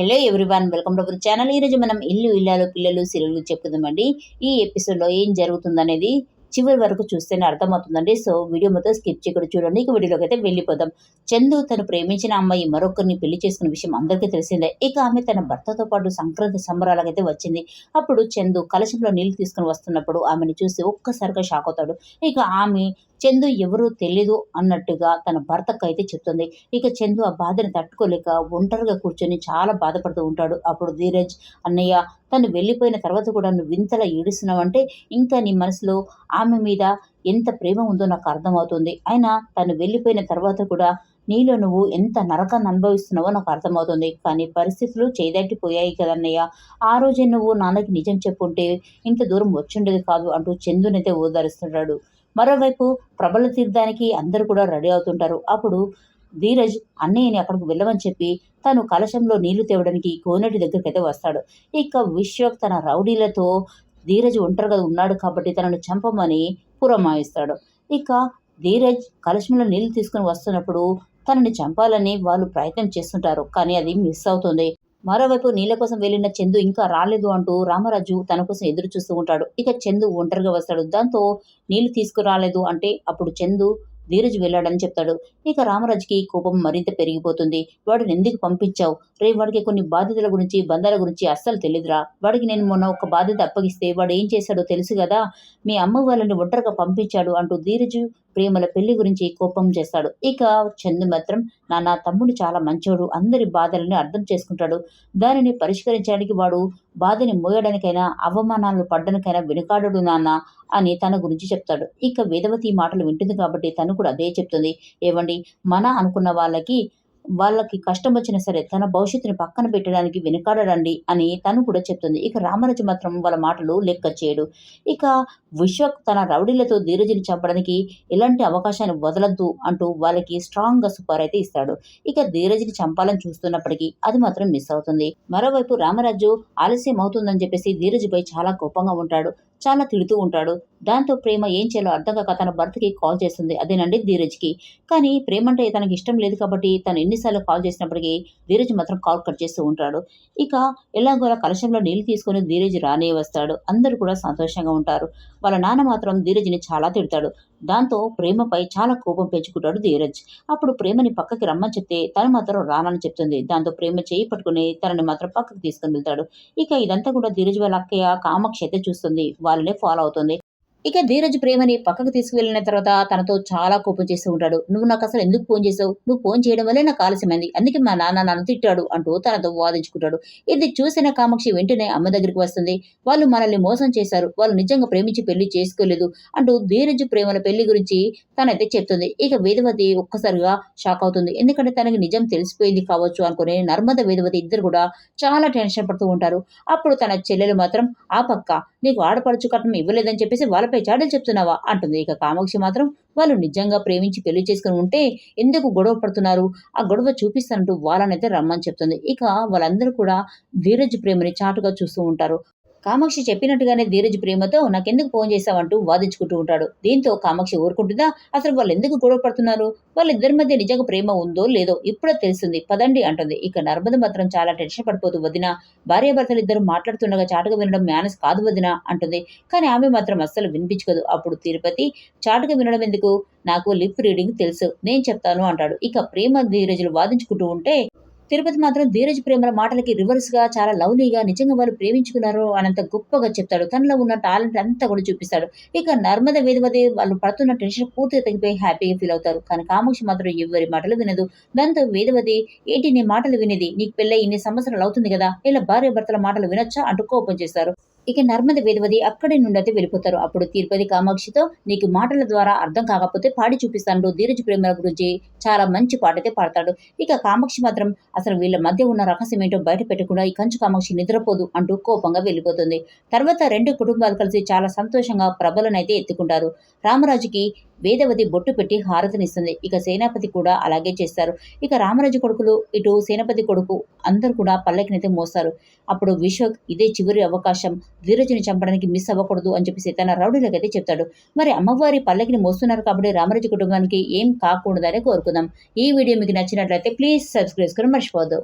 Hello everyone welcome to our channel ఈరోజు మనం ఇల్లు ఇల్లాలు పిల్లలు సిరులు చెప్పుకుందామండి. ఈ ఎపిసోడ్లో ఏం జరుగుతుందనేది చివరి వరకు చూస్తేనే అర్థమవుతుందండి. సో వీడియో మొత్తం స్కిప్ చేయకుండా చూడండి. ఇక వీడియోలోకి అయితే వెళ్ళిపోదాం. చందు తను ప్రేమించిన అమ్మాయి మరొకరిని పెళ్ళి చేసుకున్న విషయం అందరికీ తెలిసిందే. ఇక ఆమె తన భర్తతో పాటు సంక్రాంతి సంబరాలకైతే వచ్చింది. అప్పుడు చందు కలశంలో నీళ్ళు తీసుకుని వస్తున్నప్పుడు ఆమెను చూసి ఒక్కసారిగా షాక్ అవుతాడు. ఇక ఆమె చందు ఎవరూ తెలీదు అన్నట్టుగా తన భర్తకు అయితే చెప్తుంది. ఇక చందు ఆ బాధని తట్టుకోలేక ఒంటరిగా కూర్చొని చాలా బాధపడుతూ ఉంటాడు. అప్పుడు ధీరజ్ అన్నయ్య తను వెళ్ళిపోయిన తర్వాత కూడా నువ్వు వింతలా ఏడుస్తున్నావంటే ఇంకా నీ మనసులో ఆమె మీద ఎంత ప్రేమ ఉందో నాకు అర్థమవుతుంది. అయినా తను వెళ్ళిపోయిన తర్వాత కూడా నీలో నువ్వు ఎంత నరకాన్ని అనుభవిస్తున్నావో నాకు అర్థమవుతుంది. కానీ పరిస్థితులు చేదట్టిపోయాయి కదన్నయ్య ఆ రోజే నువ్వు నాన్నకి నిజం చెప్పుంటే ఇంత దూరం వచ్చుండేది కాదు అంటూ చందునైతే ఓదారుస్తున్నాడు మరోవైపు ప్రబల తీర్థానికి అందరూ కూడా రెడీ అవుతుంటారు. అప్పుడు ధీరజ్ అన్నయ్యని అక్కడికి వెళ్ళమని చెప్పి తను కలశంలో నీళ్ళు తేవడానికి కోనటి దగ్గరికి అయితే వస్తాడు. ఇక విశ్వక్ తన రౌడీలతో ధీరజ్ ఒంటరిగా ఉన్నాడు కాబట్టి తనను చంపమని పురమాయిస్తాడు. ఇక ధీరజ్ కలశంలో నీళ్ళు తీసుకుని వస్తున్నప్పుడు తనని చంపాలని వాళ్ళు ప్రయత్నం చేస్తుంటారు. కానీ అది మిస్ అవుతుంది. మరోవైపు నీళ్ళ కోసం వెళ్ళిన చందు ఇంకా రాలేదు అంటూ రామరాజు తన కోసం ఎదురు చూస్తూ ఉంటాడు. ఇక చందు ఒంటరిగా వస్తాడు. దాంతో నీళ్ళు తీసుకురాలేదు అంటే అప్పుడు చందు ధీరజ్ వెళ్ళాడని చెప్తాడు. ఇక రామరాజుకి కోపం మరింత పెరిగిపోతుంది. వాడిని ఎందుకు పంపించావు? రేపు వాడికి కొన్ని బాధ్యతల గురించి బంధాల గురించి అస్సలు తెలియదురా వాడికి నేను మొన్న ఒక బాధ్యత అప్పగిస్తే వాడు ఏం చేశాడో తెలుసు కదా? మీ అమ్మ వాళ్ళని ఒంటరిగా పంపించాడు అంటూ ధీరజు ప్రేమల పెళ్ళి గురించి కోపం చేస్తాడు. ఇక చందు మాత్రం నాన్న తమ్ముడు చాలా మంచోడు. అందరి బాధలని అర్థం చేసుకుంటాడు. దానిని పరిష్కరించడానికి వాడు బాధని మోయడానికైనా అవమానాలు పడ్డానికైనా వెనుకాడడు నాన్న అని తన గురించి చెప్తాడు. ఇక వేదవతి మాటలు వింటుంది కాబట్టి తను కూడా అదే చెప్తుంది. ఏవండి మన అనుకున్న వాళ్ళకి వాళ్ళకి కష్టం వచ్చినా సరే తన భవిష్యత్తుని పక్కన పెట్టడానికి వెనుకాడరండి అని తను కూడా చెప్తుంది. ఇక రామరాజు మాత్రం వాళ్ళ మాటలు లెక్క చేయడు. ఇక విశ్వక్ తన రౌడీలతో ధీరజుని చంపడానికి ఎలాంటి అవకాశాన్ని వదలద్దు అంటూ వాళ్ళకి స్ట్రాంగ్గా సూపర్ అయితే ఇస్తాడు. ఇక ధీరజుని చంపాలని చూస్తున్నప్పటికీ అది మాత్రం మిస్ అవుతుంది. మరోవైపు రామరాజు ఆలస్యం అవుతుందని చెప్పేసి ధీరజుపై చాలా కోపంగా ఉంటాడు. చాలా తిడుతూ ఉంటాడు. దాంతో ప్రేమ ఏం చేయాలో అర్థం కాక తన భర్తకి కాల్ చేస్తుంది. అదేనండి ధీరజ్కి. కానీ ప్రేమ అంటే తనకి ఇష్టం లేదు కాబట్టి తను ఎన్నిసార్లు కాల్ చేసినప్పటికీ ధీరజ్ మాత్రం కాల్ కట్ చేస్తూ ఉంటాడు. ఇక ఎలాగోలా కలశంలో నీళ్ళు తీసుకొని ధీరజ్ రానే వస్తాడు. అందరూ కూడా సంతోషంగా ఉంటారు. వాళ్ళ నాన్న మాత్రం ధీరజ్ని చాలా తిడతాడు. దాంతో ప్రేమపై చాలా కోపం పెంచుకుంటాడు ధీరజ్. అప్పుడు ప్రేమని పక్కకి రమ్మని చెప్తే తను మాత్రం రానని చెప్తుంది. దాంతో ప్రేమ చేయి పట్టుకుని తనని మాత్రం పక్కకి తీసుకుని వెళ్తాడు. ఇక ఇదంతా కూడా ధీరజ్ వాళ్ళ అక్కయ్య కామాక్షి అయితే చూస్తుంది. వాళ్ళనే ఫాలో అవుతుంది. ఇక ధీరజ్ ప్రేమని పక్కకు తీసుకువెళ్ళిన తర్వాత తనతో చాలా కోపం చేస్తూ ఉంటాడు. నువ్వు నాకు అసలు ఎందుకు ఫోన్ చేసావు? నువ్వు ఫోన్ చేయడం వల్లే నాకు ఆలస్యమైంది. అందుకే మా నాన్న నన్ను తిట్టాడు అంటూ తనతో వాదించుకుంటాడు. ఇది చూసిన కామాక్షి వెంటనే అమ్మ దగ్గరికి వస్తుంది. వాళ్ళు మనల్ని మోసం చేశారు. వాళ్ళు నిజంగా ప్రేమించి పెళ్ళి చేసుకోలేదు అంటూ ధీరజ్ ప్రేమల పెళ్ళి గురించి తనైతే చెప్తుంది. ఇక వేదవతి ఒక్కసారిగా షాక్ అవుతుంది. ఎందుకంటే తనకి నిజం తెలిసిపోయింది కావచ్చు అనుకుని నర్మద వేదవతి ఇద్దరు కూడా చాలా టెన్షన్ పడుతూ ఉంటారు. అప్పుడు తన చెల్లెలు మాత్రం ఆ పక్క నీకు ఆడపడుచు కట్నం ఇవ్వలేదని చెప్పేసి వాళ్ళ చాడలు చెప్తున్నావా? అంటుంది. ఇక కామాక్షి మాత్రం వాళ్ళు నిజంగా ప్రేమించి పెళ్ళి చేసుకుని ఉంటే ఎందుకు గొడవ పడుతున్నారు? ఆ గొడవ చూపిస్తానంటూ వాళ్ళనైతే రమ్మని చెప్తుంది. ఇక వాళ్ళందరూ కూడా ధీరజ్ ప్రేమని చాటుగా చూస్తూ ఉంటారు. కామాక్షి చెప్పినట్టుగానే ధీరజ్ ప్రేమతో నాకెందుకు ఫోన్ చేశావంటూ వాదించుకుంటూ ఉంటాడు. దీంతో కామాక్షి ఊరుకుంటుందా? అసలు వాళ్ళు ఎందుకు గొడవ పడుతున్నారు? వాళ్ళిద్దరి మధ్య నిజంగా ప్రేమ ఉందో లేదో ఇప్పుడే తెలుస్తుంది. పదండి అంటుంది. ఇక నర్మద మాత్రం చాలా టెన్షన్ పడిపోతూ వదిన. భార్యాభర్తలు ఇద్దరు మాట్లాడుతుండగా చాటుగా వినడం మేనస్ కాదు వదిన అంటుంది. కానీ ఆమె మాత్రం అస్సలు వినిపించుకోదు. అప్పుడు తిరుపతి చాటుగా వినడం ఎందుకు? నాకు లిప్ రీడింగ్ తెలుసు. నేను చెప్తాను అంటాడు. ఇక ప్రేమ ధీరజులు వాదించుకుంటూ ఉంటే తిరుపతి మాత్రం ధీరజ్ ప్రేమల మాటలకి రివర్స్గా చాలా లవ్లీగా నిజంగా వాళ్ళు ప్రేమించుకున్నారు అనంత గొప్పగా చెప్తాడు. తనలో ఉన్న టాలెంట్ అంతా కూడా చూపిస్తాడు. ఇక నర్మద వేదవతి వాళ్ళు పడుతున్న టెన్షన్ పూర్తిగా తగ్గిపోయి హ్యాపీగా ఫీల్ అవుతారు. కానీ కామాక్షి మాత్రం ఎవరి మాటలు వినదు. దాంతో వేదవతి ఏంటి నీ మాటలు వినేది? నీకు పెళ్ళై ఇన్ని సంవత్సరాలు అవుతుంది కదా. ఇలా భార్య భర్తల మాటలు వినొచ్చా? అంటూ కోపం చేస్తారు. ఇక నర్మద వేదవతి అక్కడి నుండి అయితే వెళ్ళిపోతారు. అప్పుడు తిరుపతి కామాక్షితో నీకు మాటల ద్వారా అర్థం కాకపోతే పాడి చూపిస్తాడు. ధీరజ్ ప్రేమ గురించి చాలా మంచి పాట అయితే పాడతాడు. ఇక కామాక్షి మాత్రం అసలు వీళ్ళ మధ్య ఉన్న రహస్యం ఏంటో బయట పెట్టకుండా ఈ కంచు కామాక్షి నిద్రపోదు అంటూ కోపంగా వెళ్ళిపోతుంది. తర్వాత రెండు కుటుంబాలు కలిసి చాలా సంతోషంగా ప్రభలనైతే ఎత్తుకుంటారు. రామరాజుకి వేదవతి బొట్టు పెట్టి హారతినిస్తుంది. ఇక సేనాపతి కూడా అలాగే చేస్తారు. ఇక రామరాజు కొడుకులు ఇటు సేనాపతి కొడుకు అందరు కూడా పల్లకినైతే మోస్తారు. అప్పుడు విశ్వక్ ఇదే చివరి అవకాశం. ధీరజుని చంపడానికి మిస్ అవ్వకూడదు అని చెప్పేసి తన రౌడీలకైతే చెప్తాడు. మరి అమ్మవారి పల్లకిని మోస్తున్నారు కాబట్టి రామరాజు కుటుంబానికి ఏం కాకూడదని కోరుకుందాం. ఈ వీడియో మీకు నచ్చినట్లయితే ప్లీజ్ సబ్స్క్రైబ్ చేసుకుని మర్చిపోవద్దు.